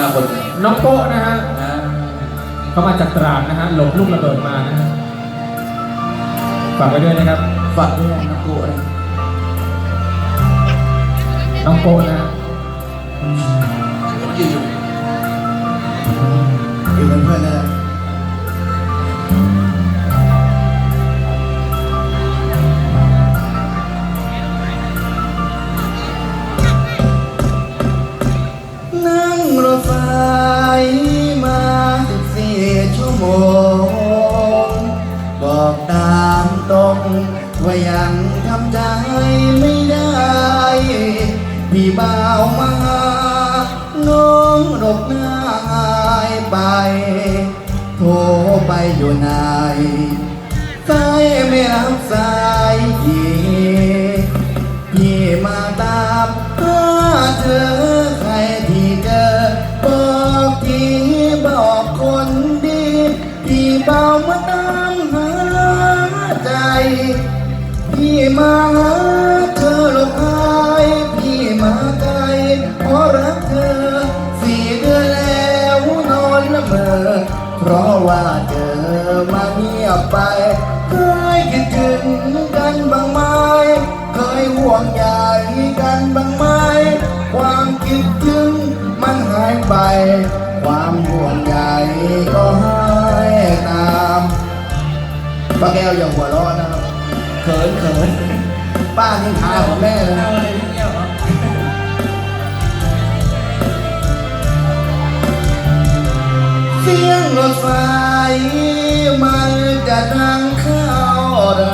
มาคนน้องโก้นะฮะอ่าเขามาจากตราดนะฮะหลบลูกระเบิดมานะฮะฝากไว้ด้วยนะครับ ฝากด้วยนะกูนะน้องโก้นะฮะ บอกตามตรงว่ายังทำใจไม่ได้ พี่บ่าวมาน้องหลบหน้าหายไป โทรไปอยู่ไหนสายไม่รับสายพี่พี่มาตามหาเธอใครที่เจอบอกทีบอกคนดี พี่เบามาตามา มาหาเธอหลบหายพี่มาไกลเพราะรักเธอ สี่เดือนแล้วนอนละเมอเพราะว่าเธอมาเงียบไปเคยคิดถึงกันบ้างไหมเคยห่วงใยกันบ้างไหมความคิดถึงมันหายไป ความห่วงใยก็หายตามป้าแก้วอย่าหัวเร้อนนะ เขินเขินป้านินทาของแม่เลยนะเสียงรถไฟมันจะดังเข้าไร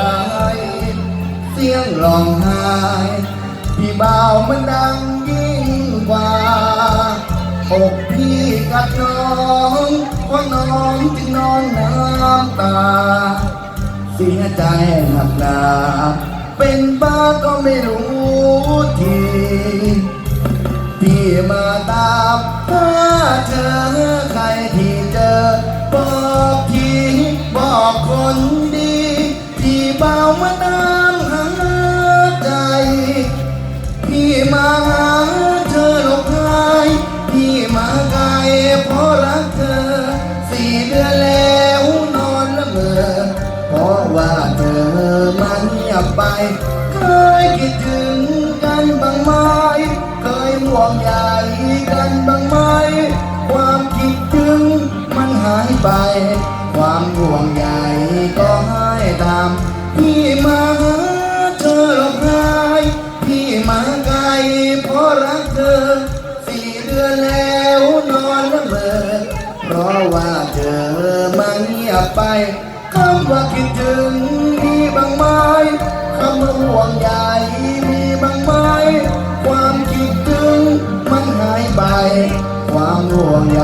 เสียงร้องไห้พี่บ่าวมันดังยิ่งกว่าอกพี่กับน้องเพราะน้องจึงนอนน้ำตา เสียใจหนักหนา เป็นบ้าก็ไม่รู้ทีพี่มาตามหาเธอใครที่เจอ บอกทีบอกคนดี ที่เบามาตา มาเงียบไป เคยคิดถึงกันบ้างไหม เคยห่วงใยกันบ้างไหม ความคิดถึงมันหายไป ความห่วงใยก็หายตามพี่มาหาเธอหลบหายพี่มาไกลเพราะรักเธอ สี่เดือนแล้วนอนละเมอ เพราะว่าเธอมาเงียบไปคำว่าคิดถึง ความห่วงใย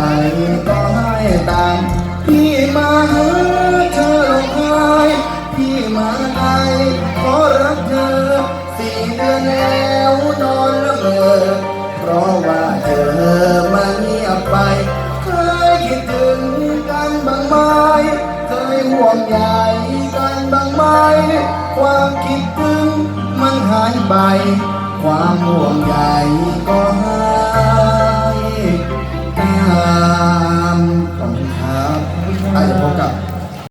ก็ให้ตามพี่มาหาเธอลงหายพี่มาไกลเพราะรักเธอสี่เดือนแล้วนอนละเมอเพราะว่าเธอมาเงียบไปเคยคิดถึงกันบ้างไหมเคยห่วงใยกันบ้างไหมความคิดถึงมันหายไป ความห่วงใยก็